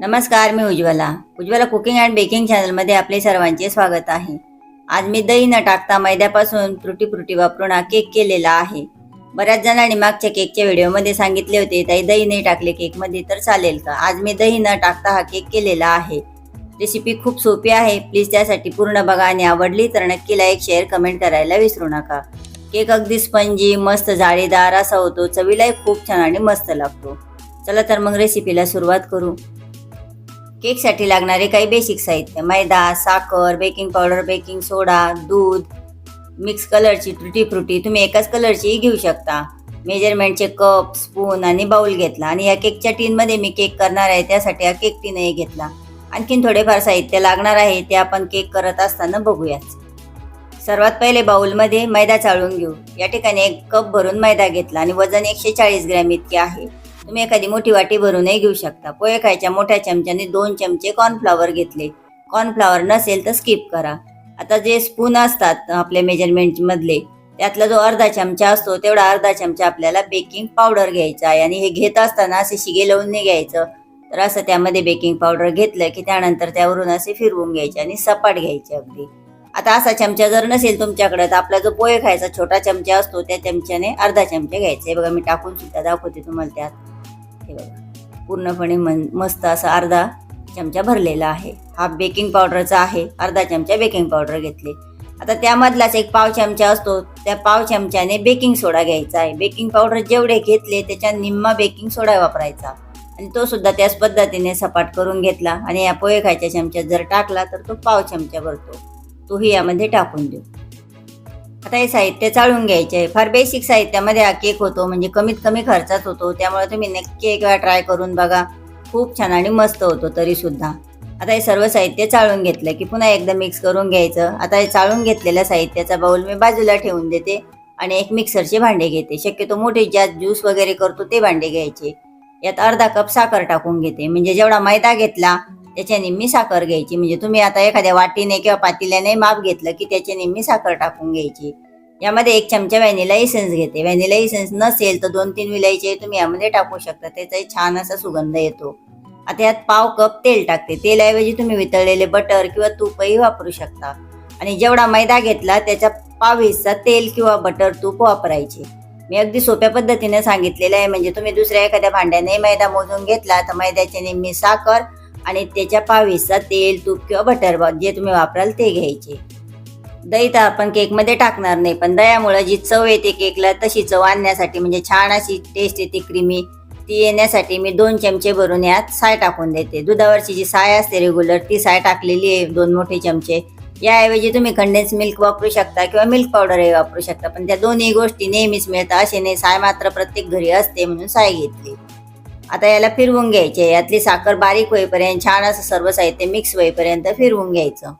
नमस्कार मी Ujjwala. Ujjwala cooking and baking चॅनलमध्ये आपले सर्वांचे स्वागत आहे. आज मी दही न टाकता मैद्यापासून त्रुटी फ्रुटी वापरून हा केक केलेला आहे. बऱ्याच जणांनी मागच्या केकच्या व्हिडिओमध्ये सांगितले होते ताई दही नाही टाकले केकमध्ये तर चालेल का? आज मी दही न टाकता हा केक केलेला आहे. रेसिपी खूप सोपी आहे. प्लीज त्यासाठी पूर्ण बघा आणि आवडली तर नक्की लाईक शेअर कमेंट करायला विसरू नका. केक अगदी स्पंजी मस्त जाळीदार असा होतो. चवीलाही खूप छान आणि मस्त लागतो. चला तर मग रेसिपीला सुरुवात करू. केकसाठी लागणारे काही बेसिक साहित्य मैदा साखर बेकिंग पावडर बेकिंग सोडा दूध मिक्स कलरची ट्रुटी फ्रुटी. तुम्ही एकाच कलरचीही घेऊ शकता. मेजरमेंटचे कप स्पून आणि बाउल घेतला. आणि या केकच्या टीनमध्ये मी केक करणार आहे. त्यासाठी हा केक टीनही घेतला. आणखीन थोडेफार साहित्य लागणार आहे. ते आपण केक करत असताना बघूयाच सर्वात पहिले बाउलमध्ये मैदा चाळून घेऊ. या ठिकाणी एक कप भरून मैदा घेतला. आणि वजन एकशे चाळीस ग्रॅम इतके आहे. तुम्ही एखादी मोठी वाटी भरूनही घेऊ शकता. पोहे खायच्या मोठ्या चमच्याने दोन चमचे कॉर्नफ्लॉवर घेतले. कॉर्नफ्लॉवर नसेल तर स्किप करा. आता जे स्पून असतात आपल्या मेजरमेंट मधले त्यातला जो अर्धा चमचा असतो तेवढा अर्धा चमचा आपल्याला बेकिंग पावडर घ्यायचा आहे. आणि हे घेत असताना असे शिगे लावून नाही घ्यायचं. तर असं त्यामध्ये बेकिंग पावडर घेतलं की त्यानंतर त्यावरून असे फिरवून घ्यायचे आणि सपाट घ्यायचे अगदी. आता असा चमचा जर नसेल तुमच्याकडे तर आपला जो पोहे खायचा छोटा चमचा असतो त्या चमच्याने अर्धा चमचा घ्यायचा हे बघा मी टाकून सुद्धा दाखवते तुम्हाला त्यात. हे बघा. पूर्णपणे मन मस्त असा अर्धा चमचा भरलेला आहे. हा बेकिंग पावडरचा आहे. अर्धा चमचा बेकिंग पावडर घेतले. आता त्यामधलाच एक पाव चमचा असतो. त्या पाव चमच्याने बेकिंग सोडा घ्यायचा आहे. बेकिंग पावडर जेवढे घेतले त्याच्या निम्मा बेकिंग सोडा वापरायचा. आणि तो सुद्धा त्याच पद्धतीने सपाट करून घेतला. आणि या पोहे खायच्या चमच्यात जर टाकला तर तो पाव चमचा भरतो. तोही यामध्ये टाकून देऊ. आता हे साहित्य चाळून घ्यायचे. आहे फार बेसिक साहित्यामध्ये हा केक होतो. म्हणजे कमीत कमी खर्चात होतो. त्यामुळे तुम्ही नक्की एक वेळा ट्राय करून बघा. खूप छान आणि मस्त होतो तरी सुद्धा आता हे सर्व साहित्य चाळून घेतलं की पुन्हा एकदा मिक्स करून घ्यायचं. आता हे चाळून घेतलेल्या साहित्याचा बाऊल मी बाजूला ठेवून देते आणि एक मिक्सरचे भांडे घेते. शक्यतो मोठे ज्यात ज्यूस वगैरे करतो ते भांडे घ्यायचे. यात अर्धा कप साखर टाकून घेते. म्हणजे जेवढा मैदा घेतला त्याच्या निम्मी साखर घ्यायची. म्हणजे तुम्ही आता एखाद्या वाटीने किंवा पातेल्याने माप घेतलं की त्याच्या निम्मी साखर टाकून घ्यायची. यामध्ये एक चमचा व्हॅनिला इसेन्स घेते. व्हॅनिला इसेन्स नसेल तर दोन तीन विलायचे तुम्ही यामध्ये टाकू शकता. त्याचा छान असा सुगंध येतो. आता यात पाव कप तेल टाकते. तेलाऐवजी तुम्ही वितळलेले बटर किंवा तूपही वापरू शकता. आणि जेवढा मैदा घेतला त्याचा पाव हिस्सा तेल किंवा बटर तूप वापरायचे. मी अगदी सोप्या पद्धतीने सांगितलेलं आहे. म्हणजे तुम्ही दुसऱ्या एखाद्या भांड्याने मैदा मोजून घेतला तर मैद्याची निम्मी साखर आणि त्याच्या पावीसचा तेल तूप किंवा बटर जे तुम्ही वापराल ते घ्यायचे. दही तर आपण केकमध्ये टाकणार नाही पण दह्यामुळं जी चव येते केकला तशी चव आणण्यासाठी म्हणजे छान अशी टेस्ट येते क्रीमी ती येण्यासाठी मी दोन चमचे भरून यात साय टाकून देते. दुधावरची जी साय असते रेग्युलर ती साय टाकलेली आहे दोन मोठे चमचे. याऐवजी तुम्ही कंडेन्स मिल्क वापरू शकता किंवा मिल्क पावडरही वापरू शकता पण त्या दोन्ही गोष्टी नेहमीच मिळतात. असे नाही साय मात्र प्रत्येक घरी असते म्हणून साय घेतली. आता याला फिरवून घ्यायचे. यातली साखर बारीक होईपर्यंत छान असं सर्व साहित्य मिक्स होईपर्यंत फिरवून घ्यायचं.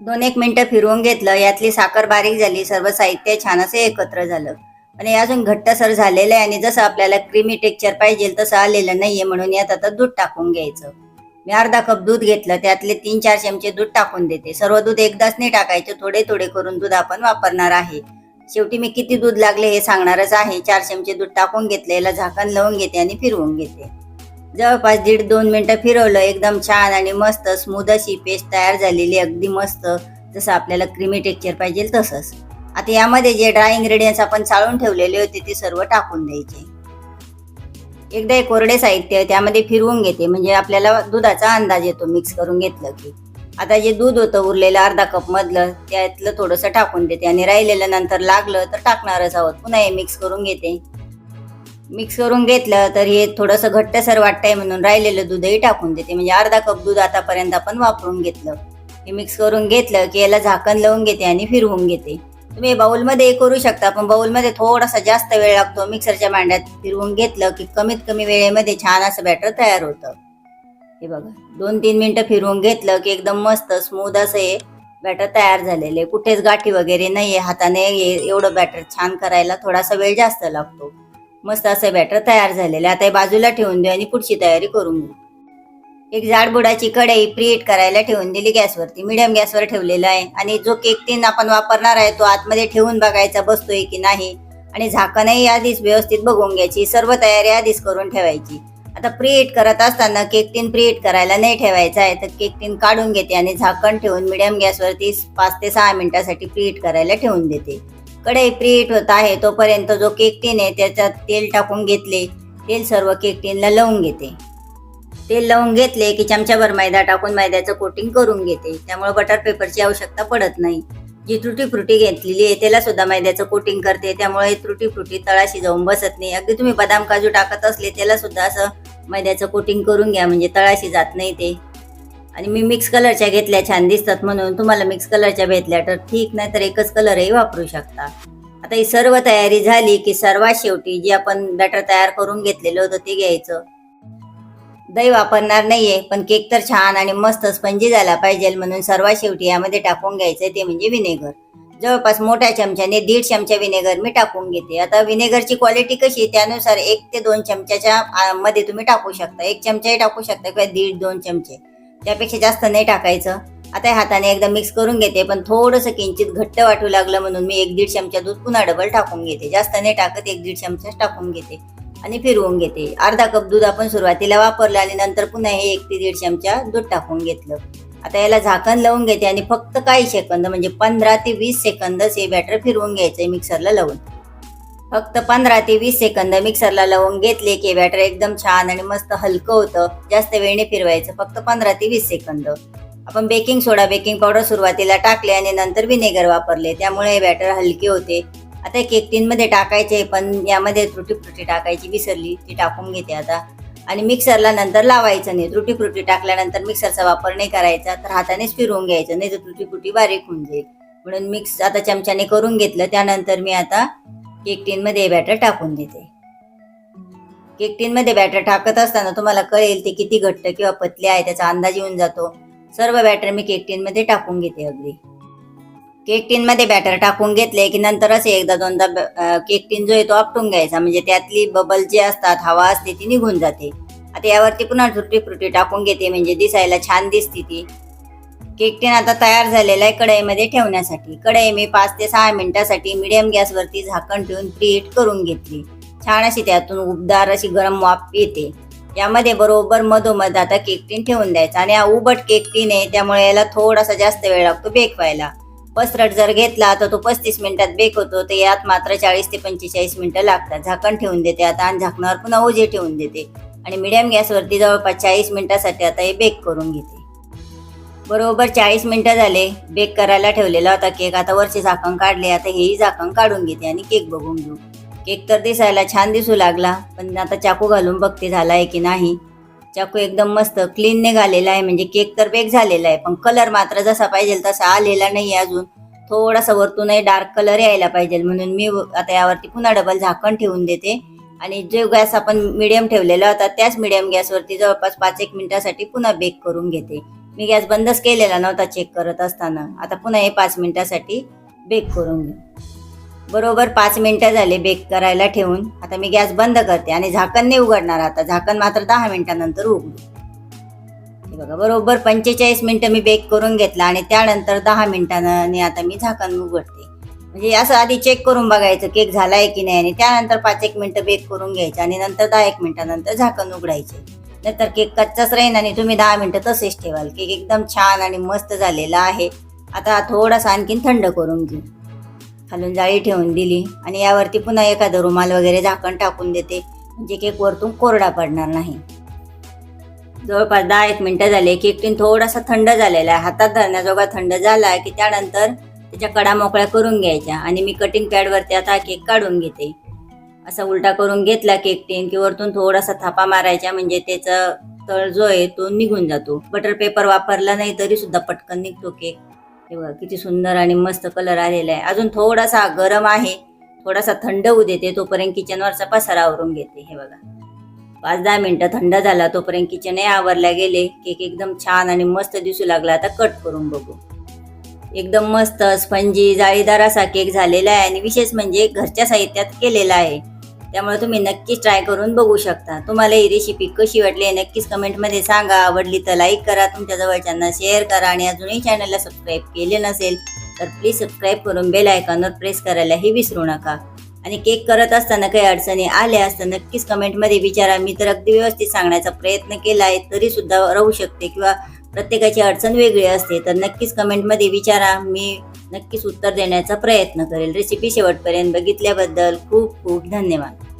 दोन एक मिनटं फिरवून घेतलं यातली साखर बारीक झाली सर्व साहित्य छान असं एकत्र झालं. पण हे अजून घट्टसर झालेलं आहे आणि जसं आपल्याला क्रीमी टेक्चर पाहिजे तसं आलेलं नाहीये म्हणून यात आता दूध टाकून घ्यायचं. मी अर्धा कप दूध घेतलं त्यातले तीन चार चमचे दूध टाकून देते. सर्व दूध एकदाच नाही टाकायचे थोडे थोडे करून दूध आपण वापरणार आहे. शेवटी मी किती दूध लागले हे सांगणारच आहे. चार चमचे दूध टाकून घेतले याला झाकण लावून घेते आणि फिरवून घेते. जवळपास दीड दोन मिनटं फिरवलं एकदम छान आणि मस्त स्मूद अशी पेस्ट तयार झालेली अगदी मस्त. जसं आपल्याला क्रीमी टेक्चर पाहिजे तसंच. आता यामध्ये जे ड्राय इंग्रेडियंट्स आपण चाळून ठेवलेले होते ते सर्व टाकून द्यायचे. एकदा एक कोरडे साहित्य त्यामध्ये फिरवून घेते. म्हणजे आपल्याला दुधाचा अंदाज येतो मिक्स करून घेतलं की. आता जे दूध होतं उरलेलं अर्धा कप मधलं त्यातलं थोडंसं टाकून देते. आणि राहिलेलं नंतर लागलं तर टाकणारच आहोत. पुन्हा हे मिक्स करून घेते. मिक्स करून घेतलं तर हे थोडंसं घट्टसर वाटतंय म्हणून राहिलेलं दूधही टाकून देते. म्हणजे अर्धा कप दूध आतापर्यंत आपण वापरून घेतलं. हे मिक्स करून घेतलं की याला झाकण लावून घेते आणि फिरवून घेते. तुम्ही बाउलमध्ये करू शकता पण बाउलमध्ये थोडासा जास्त वेळ लागतो. मिक्सरच्या भांड्यात फिरवून घेतलं की कमीत कमी वेळेमध्ये छान असं बॅटर तयार होतं. हे बघा दोन तीन मिनटं फिरवून घेतलं की एकदम मस्त स्मूथ असं हे बॅटर तयार झालेले कुठेच गाठी वगैरे नाही आहे हाताने एवढं बॅटर छान करायला थोडासा वेळ जास्त लागतो. मस्त असं बॅटर तयार झालेलं आहे. आता हे बाजूला ठेवून देऊ आणि पुढची तयारी करून घेऊ. एक जाडबुडाची कढई प्रीट करायला ठेवून दिली गॅसवरती. मिडियम गॅसवर ठेवलेला आहे. आणि जो केक तीन आपण वापरणार आहे तो आतमध्ये ठेवून बघायचा बसतोय की नाही. आणि झाकणही आधीच व्यवस्थित बघून घ्यायची. सर्व तयारी आधीच करून ठेवायची. आता प्रिएट करत असताना केक टीन प्रिएट करायला नाही ठेवायचा आहे तर केक टीन काढून घेते आणि झाकण ठेवून मिडियम गॅसवरती पाच ते सहा मिनिटासाठी प्रीहीट करायला ठेवून देते. कढई प्रीहीट होत आहे तोपर्यंत जो केक टीन आहे त्याच्यात तेल टाकून घेतले. तेल सर्व केक टीनला लावून घेते. तेल लावून घेतले की चमच्याभर मैदा टाकून मैद्याचं कोटिंग करून घेते. त्यामुळे बटर पेपरची आवश्यकता पडत नाही. जी त्रुटी फ्रुटी घेतलेली आहे त्याला सुद्धा मैद्याचं कोटिंग करते. त्यामुळे त्रुटी फ्रुटी तळाशी जाऊन बसत नाही. अगदी तुम्ही बदाम काजू टाकत असले त्याला सुद्धा असं मैद्याचं कोटिंग करून घ्या म्हणजे तळाशी जात नाही ते. आणि मी मिक्स कलरच्या घेतल्या छान दिसतात म्हणून. तुम्हाला मिक्स कलरच्या भेटल्या तर ठीक नाही तर एकच कलरही वापरू शकता. आता ही सर्व तयारी झाली की सर्वात शेवटी जे आपण बॅटर तयार करून घेतलेलं होतं ते घ्यायचं. दही वापरणार नाहीये पण केक तर छान आणि मस्त स्पंजी झाला पाहिजे म्हणून सर्वात शेवटी यामध्ये टाकून घ्यायचं ते म्हणजे विनेगर जवळपास मोठ्या चमच्याने दीड चमचा विनेगर मी टाकून घेते. आता विनेगरची क्वालिटी कशी आहे त्यानुसार एक ते दोन चमच्याच्या मध्ये तुम्ही टाकू शकता. एक चमचाही टाकू शकता किंवा दीड दोन चमचे. त्यापेक्षा जास्त नाही टाकायचं. आता हाताने एकदा मिक्स करून घेते पण थोडंसं किंचित घट्ट वाटू लागलं म्हणून मी एक दीड चमचा दूध पुन्हा डबल टाकून घेते. जास्त नाही टाकत एक दीड चमचाच टाकून घेते आणि फिरवून घेते. अर्धा कप दूध आपण सुरुवातीला वापरलं आणि नंतर पुन्हा हे एक ते दीड चमचा दूध टाकून घेतलं. आता याला झाकण लावून घेते आणि फक्त काही सेकंद म्हणजे पंधरा ते वीस सेकंदच हे बॅटर फिरवून घ्यायचंय मिक्सरला लावून. फक्त पंधरा ते वीस सेकंद मिक्सरला लावून घेतले की बॅटर एकदम छान आणि मस्त हलकं होतं. जास्त वेळने फिरवायचं फक्त पंधरा ते वीस सेकंद. आपण बेकिंग सोडा बेकिंग पावडर सुरुवातीला टाकले आणि नंतर विनेगर वापरले. त्यामुळे हे बॅटर हलके होते. आता केक टीनमध्ये टाकायचे पण यामध्ये त्रुटी त्रुटी टाकायची विसरली ती टाकून घेते आता. आणि मिक्सरला नंतर लावायचं नाही. त्रुटी फ्रुटी टाकल्यानंतर मिक्सरचा वापर नाही करायचा तर हातानेच फिरवून घ्यायचं नाही तर त्रुटी फ्रुटी बारीक होऊन जाईल. म्हणून मिक्स आता चमच्याने करून घेतलं त्यानंतर मी आता केक टीनमध्ये बॅटर टाकून देते. केक टीनमध्ये बॅटर टाकत असताना तुम्हाला कळेल ते किती घट्ट किंवा पतले आहे त्याचा अंदाज येऊन जातो. सर्व बॅटर मी केक टीनमध्ये टाकून घेते अगदी. केक टीन मध्ये बॅटर टाकून घेतले की नंतरच एकदा दोनदा ब- केक टीन जो आहे तो आपटून घ्यायचा. म्हणजे त्यातली बबल जी असतात हवा असते ती निघून जाते. आता यावरती पुन्हा झुटी फ्रुटी टाकून घेते म्हणजे दिसायला छान दिसते ती. केक टीन आता तयार झालेला आहे कढईमध्ये ठेवण्यासाठी. कढई मी पाच ते सहा मिनिटासाठी मिडियम गॅसवरती झाकण ठेवून प्रीहीट करून घेतली. छान अशी त्यातून उबदार अशी गरम वाफ येते. यामध्ये बरोबर मधोमध आता केक टीन ठेवून द्यायचा. आणि हा उबट केक टीन आहे त्यामुळे याला थोडासा जास्त वेळ लागतो बेक व्हायला पसरट जर घेतला तर तो पस्तीस मिनिटात बेक होतो. तर यात मात्र चाळीस ते पंचेचाळीस मिनिटं लागतात. झाकण ठेवून देते आता आणि झाकणावर पुन्हा ओझे ठेवून देते. आणि मिडियम गॅसवरती जवळपास चाळीस मिनिटासाठी आता हे बेक करून घेते. बरोबर चाळीस मिनटं झाले. बेक करायला ठेवलेला होता केक आता वरचे झाकण काढले. आता हेही झाकण काढून घेते आणि केक बघून घेऊ. केक तर दिसायला छान दिसू लागला. पण आता चाकू घालून बघते झाला आहे की नाही. चाकू एकदम मस्त क्लीन निघालेला आहे. म्हणजे केक तर बेक झालेला आहे पण कलर मात्र जसा पाहिजे तसा आलेला नाही अजून. थोडासा वरतूनही डार्क कलर यायला पाहिजे. म्हणून मी आता यावरती पुन्हा डबल झाकण ठेवून देते. आणि जो गॅस आपण मिडियम ठेवलेला होता त्याच मिडियम गॅसवरती जवळपास पाच एक मिनिटासाठी पुन्हा बेक करून घेते. मी गॅस बंदच केलेला नव्हता चेक करत असताना. आता पुन्हा हे पाच मिनिटासाठी बेक करून घेऊ बरोबर पाच मिनटं झाले बेक करायला ठेवून. आता मी गॅस बंद करते आणि झाकण नाही उघडणार आता. झाकण मात्र दहा मिनटानंतर उघडू. हे बघा बरोबर पंचेचाळीस मिनटं मी बेक करून घेतला आणि त्यानंतर दहा मिनिटांनी आता मी झाकण उघडते. म्हणजे असं आधी चेक करून बघायचं केक झालाय की नाही आणि त्यानंतर पाच एक मिनटं बेक करून घ्यायचं आणि नंतर दहा एक मिनटानंतर झाकण उघडायचे. नंतर केक कच्चाच राहील आणि तुम्ही दहा मिनटं तसेच ठेवाल. केक एकदम छान आणि मस्त झालेला आहे. आता थोडासा आणखीन थंड करून घेऊ. खालून जाळी ठेवून दिली. आणि यावरती पुन्हा एखादं रुमाल वगैरे झाकण टाकून देते. म्हणजे केक वरतून कोरडा पडणार नाही. जवळपास दहा एक मिनटं झाले. केक टीन थोडासा थंड झालेला आहे. हातात धरण्याजोगा थंड झाला आहे की त्यानंतर त्याच्या कडा मोकळ्या करून घ्यायच्या. आणि मी कटिंग पॅडवरती आता केक काढून घेते. असा उलटा करून घेतला केक टीन की वरतून थोडासा थापा मारायचा. म्हणजे त्याचा तळ जो आहे तो निघून जातो. बटर पेपर वापरला नाही तरी सुद्धा पटकन निघतो केक हे बघा किती सुंदर आणि मस्त कलर आलेला आहे. अजून थोडासा गरम आहे थोडासा थंड होऊ देते तोपर्यंत किचनवरचा पसारा आवरून घेते. हे बघा. पाच दहा मिनटं थंड झाला तोपर्यंत किचनही आवरल्या गेले. केक एकदम छान आणि मस्त दिसू लागला. आता कट करून बघू. एकदम मस्त स्पंजी जाळीदार असा केक झालेला आहे आणि विशेष म्हणजे घरच्या साहित्यात केलेला आहे. त्यामुळे तुम्ही नक्कीच ट्राय करून बघू शकता. तुम्हाला ही रेसिपी कशी वाटली नक्कीच कमेंटमध्ये सांगा. आवडली तर लाईक करा. तुमच्या जवळच्यांना शेअर करा. आणि अजूनही चॅनलला सबस्क्राईब केले नसेल तर प्लीज सबस्क्राईब करून बेल आयकॉनवर प्रेस करायलाही विसरू नका. आणि केक करत असताना काही अडचणी आल्या असता नक्कीच कमेंटमध्ये विचारा. मी तर अगदी व्यवस्थित सांगण्याचा प्रयत्न केला आहे. तरीसुद्धा राहू शकते किंवा प्रत्येकाची अडचण वेगळी असते तर नक्कीच कमेंटमध्ये विचारा. मी नक्कीच उत्तर देण्याचा प्रयत्न करेल. रेसिपी शेवटपर्यंत बघितल्याबद्दल खूप खूप धन्यवाद.